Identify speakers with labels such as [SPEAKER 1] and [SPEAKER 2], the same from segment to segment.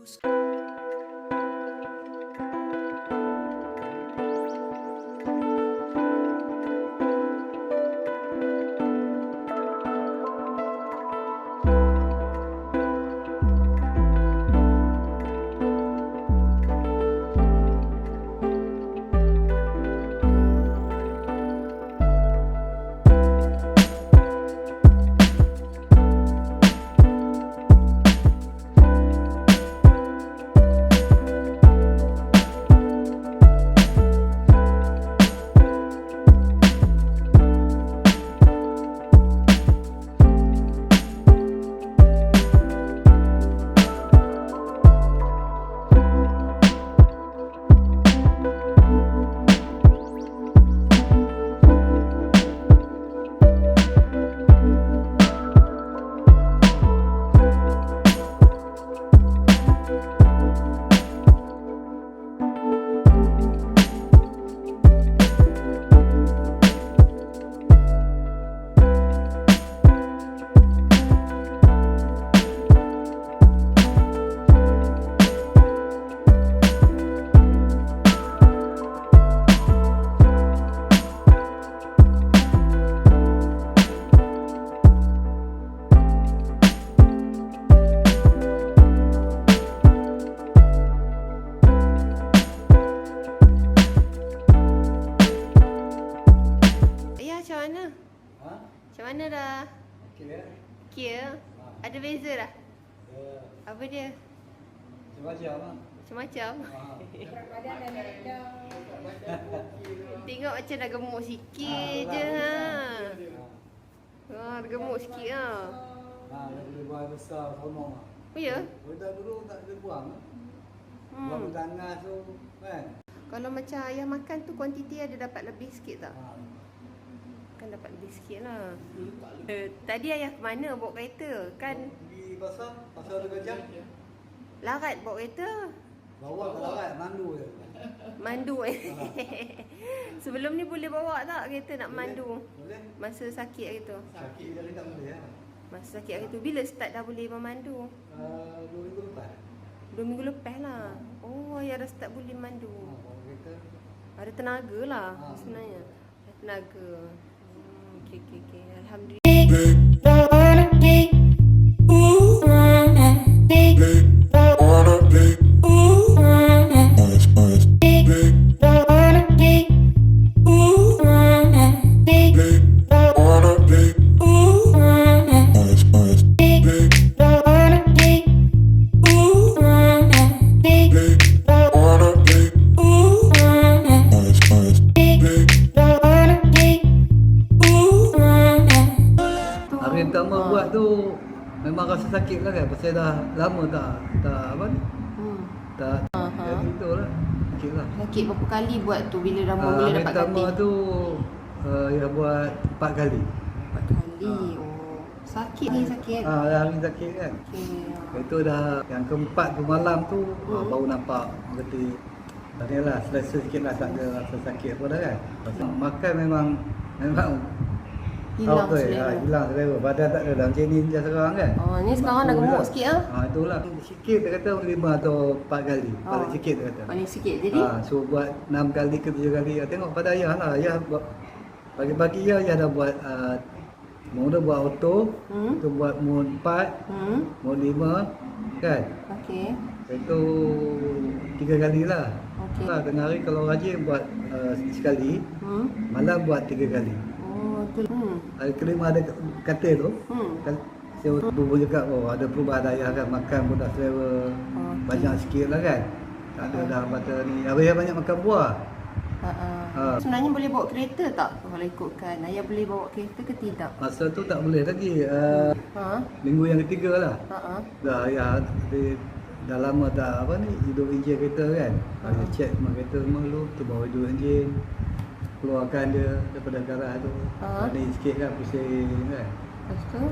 [SPEAKER 1] Ayah
[SPEAKER 2] Ya?
[SPEAKER 1] Ada beza dah?
[SPEAKER 2] Ya.
[SPEAKER 1] Apa dia?
[SPEAKER 2] Macam-macam lah.
[SPEAKER 1] Macam-macam.
[SPEAKER 2] Ha.
[SPEAKER 1] Tengok macam dah gemuk sikit je ha. Ha, dah gemuk sikit ha.
[SPEAKER 2] Ha, dah boleh buang besar somong lah.
[SPEAKER 1] Oh ya?
[SPEAKER 2] Dah dulu tak boleh buang. Buang
[SPEAKER 1] Hmm.
[SPEAKER 2] tangan tu kan.
[SPEAKER 1] Kalau macam ayah makan tu kuantiti ada dapat lebih sikit tak?
[SPEAKER 2] Ha.
[SPEAKER 1] Kan dapat lebih sikit lah. Eh, tadi ayah ke mana bawa kereta? Kan
[SPEAKER 2] Pergi pasar, pasar ada gajah.
[SPEAKER 1] larat bawa kereta.
[SPEAKER 2] Bawa tak larat, mandu je.
[SPEAKER 1] Mandu eh. Sebelum ni boleh bawa tak kereta nak mandu?
[SPEAKER 2] Boleh?
[SPEAKER 1] Masa sakit hari tu.
[SPEAKER 2] Sakit jadi tak boleh lah.
[SPEAKER 1] Masa sakit hari tu bila start dah boleh memandu?
[SPEAKER 2] Uh, dua minggu lepas.
[SPEAKER 1] Dua minggu lepas lah. Oh, ayah dah start boleh mandu.
[SPEAKER 2] Ha, bawa kereta.
[SPEAKER 1] Ada tenaga lah
[SPEAKER 2] Ha.
[SPEAKER 1] sebenarnya. Ada tenaga. Hmm, okey okey okey. Alhamdulillah.
[SPEAKER 2] Pertama buat tu memang rasa sakit lah kan pasal dah lama tak tak apa ni
[SPEAKER 1] Hmm.
[SPEAKER 2] tak
[SPEAKER 1] Aha.
[SPEAKER 2] jadi tu lah sakit lah
[SPEAKER 1] Sakit berapa kali buat tu bila dah
[SPEAKER 2] Ah,
[SPEAKER 1] mula
[SPEAKER 2] hari
[SPEAKER 1] dapat
[SPEAKER 2] pertama
[SPEAKER 1] katil?
[SPEAKER 2] tu uh, ya buat empat kali
[SPEAKER 1] Empat kali. Oh. Sakit ni sakit.
[SPEAKER 2] ah hari sakit kan
[SPEAKER 1] Okey.
[SPEAKER 2] itu dah yang keempat tu malam tu ah,
[SPEAKER 1] Hmm.
[SPEAKER 2] baru nampak berarti tadi lah selesa sikit lah tak ada rasa sakit apa dah kan Pasal makan memang memang
[SPEAKER 1] Hilang
[SPEAKER 2] apa,
[SPEAKER 1] selera.
[SPEAKER 2] ah, hilang selera badan tak ada dah macam ni dia sekarang kan
[SPEAKER 1] Oh, ni sekarang dah gemuk
[SPEAKER 2] juga.
[SPEAKER 1] sikit ah.
[SPEAKER 2] Ah itulah. Sikit dia kata lima atau empat kali.
[SPEAKER 1] Oh.
[SPEAKER 2] Paling sikit dia kata.
[SPEAKER 1] Paling sikit. Jadi
[SPEAKER 2] Ah, so buat enam kali ke tujuh kali. Ah, tengok pada ayah lah. Ayah buat pagi-pagi ya ayah dah buat uh, mula buat auto,
[SPEAKER 1] Hmm.
[SPEAKER 2] tu buat mod 4,
[SPEAKER 1] hmm.
[SPEAKER 2] mod 5 kan.
[SPEAKER 1] Okey.
[SPEAKER 2] Itu tiga kali lah.
[SPEAKER 1] Okey.
[SPEAKER 2] Ha, tengah hari kalau rajin buat uh, sekali,
[SPEAKER 1] Hmm.
[SPEAKER 2] malam buat tiga kali.
[SPEAKER 1] Oh, tu. Hmm.
[SPEAKER 2] Hari kelima ada katil tu.
[SPEAKER 1] Hmm.
[SPEAKER 2] Kan saya bubu cakap oh ada perubahan ayah kan makan pun dah selera
[SPEAKER 1] Okey.
[SPEAKER 2] banyak sikit lah kan. Tak ada dah kata ni. Ayah banyak makan buah.
[SPEAKER 1] Ha. Ha. Sebenarnya boleh bawa kereta tak kalau ikutkan? Ayah boleh bawa kereta ke tidak?
[SPEAKER 2] Masa tu tak boleh lagi. Uh,
[SPEAKER 1] Ha?
[SPEAKER 2] minggu yang ketiga lah.
[SPEAKER 1] Ah.
[SPEAKER 2] Dah ayah dah lama tak apa ni hidup enjin kereta kan. Ayah
[SPEAKER 1] Ha.
[SPEAKER 2] check semua kereta semua dulu. Tu bawa hidup enjin. Keluarkan dia daripada garah tu.
[SPEAKER 1] Ha.
[SPEAKER 2] Ni sikit kan pusing kan.
[SPEAKER 1] Lepas tu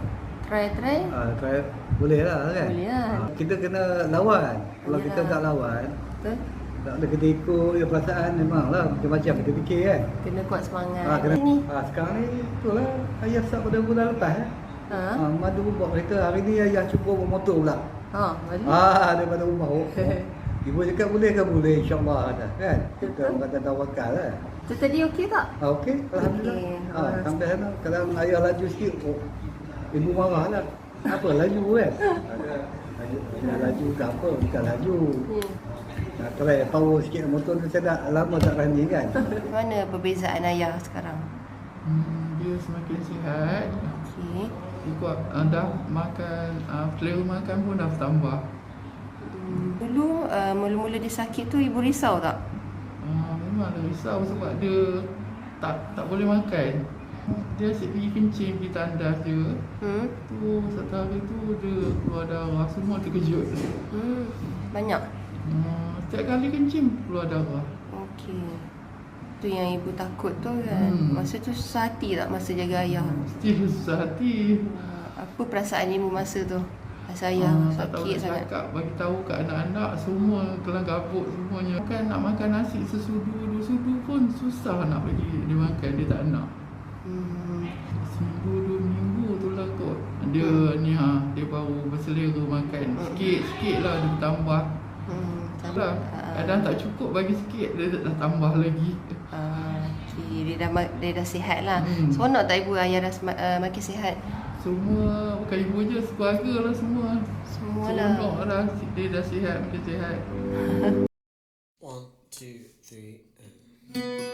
[SPEAKER 1] try try.
[SPEAKER 2] Ah, try boleh lah kan.
[SPEAKER 1] Boleh lah.
[SPEAKER 2] Ah, kita kena lawan. Kalau kita
[SPEAKER 1] Yalah.
[SPEAKER 2] tak lawan,
[SPEAKER 1] Betul?
[SPEAKER 2] tak ada kita ikut ya perasaan memang lah macam-macam kita fikir kan.
[SPEAKER 1] Kena kuat semangat.
[SPEAKER 2] Ah, kena,
[SPEAKER 1] Ni.
[SPEAKER 2] ah, sekarang ni itulah ayah start pada bulan lepas eh.
[SPEAKER 1] Ha?
[SPEAKER 2] Ha, madu buat kereta. Hari ni ayah cuba buat motor pula.
[SPEAKER 1] Ha.
[SPEAKER 2] Ah, daripada rumah. Oh, Ibu cakap boleh ke boleh insyaAllah. Kan? Kita orang kata tawakal lah.
[SPEAKER 1] Tu tadi okey tak?
[SPEAKER 2] Ah, okey. Alhamdulillah.
[SPEAKER 1] Okey.
[SPEAKER 2] Ah, sampai sana. Kalau ayah laju sikit, oh, ibu marah lah. Apa laju kan? Ada laju, ada laju ke apa? Bukan laju.
[SPEAKER 1] Hmm.
[SPEAKER 2] Nak try power sikit motor tu saya dah lama tak running kan.
[SPEAKER 1] Mana perbezaan ayah sekarang?
[SPEAKER 3] Hmm, dia semakin sihat.
[SPEAKER 1] Okey.
[SPEAKER 3] Ikut uh, dah makan, uh, selera makan pun dah tambah.
[SPEAKER 1] Hmm, dulu uh, mula-mula dia sakit tu ibu risau tak?
[SPEAKER 3] Memang ada risau sebab dia tak tak boleh makan. Dia asyik pergi kencing, pergi tandas je.
[SPEAKER 1] Hmm.
[SPEAKER 3] Tu satu hari tu dia keluar darah, semua terkejut.
[SPEAKER 1] Hmm. Banyak.
[SPEAKER 3] Uh, setiap kali kencing keluar darah.
[SPEAKER 1] Okey. Tu yang ibu takut tu kan.
[SPEAKER 3] Hmm.
[SPEAKER 1] Masa tu susah hati tak masa jaga ayah?
[SPEAKER 3] Still susah hati.
[SPEAKER 1] Apa perasaan ibu masa tu? Masa ayah
[SPEAKER 3] Ah, tak tahu
[SPEAKER 1] sakit
[SPEAKER 3] nak
[SPEAKER 1] sangat.
[SPEAKER 3] cakap bagi tahu ke anak-anak semua kelang kabut semuanya kan nak makan nasi sesudu dua sudu pun susah nak bagi dia makan dia tak nak
[SPEAKER 1] Hmm.
[SPEAKER 3] seminggu dua minggu tu lah kot dia ni ha dia baru berselera makan sikit sikit lah dia tambah
[SPEAKER 1] Hmm.
[SPEAKER 3] lah kadang tak cukup bagi sikit dia dah tambah lagi
[SPEAKER 1] Ah, okey. dia dah dia dah sihat lah.
[SPEAKER 3] Hmm.
[SPEAKER 1] Seronok tak ibu ayah dah uh, makin sihat?
[SPEAKER 3] Semua bukan ibu je sekeluarga lah semua.
[SPEAKER 1] Semua lah.
[SPEAKER 3] seronok lah. Dia dah sihat makin sihat.
[SPEAKER 4] One, two, three, and...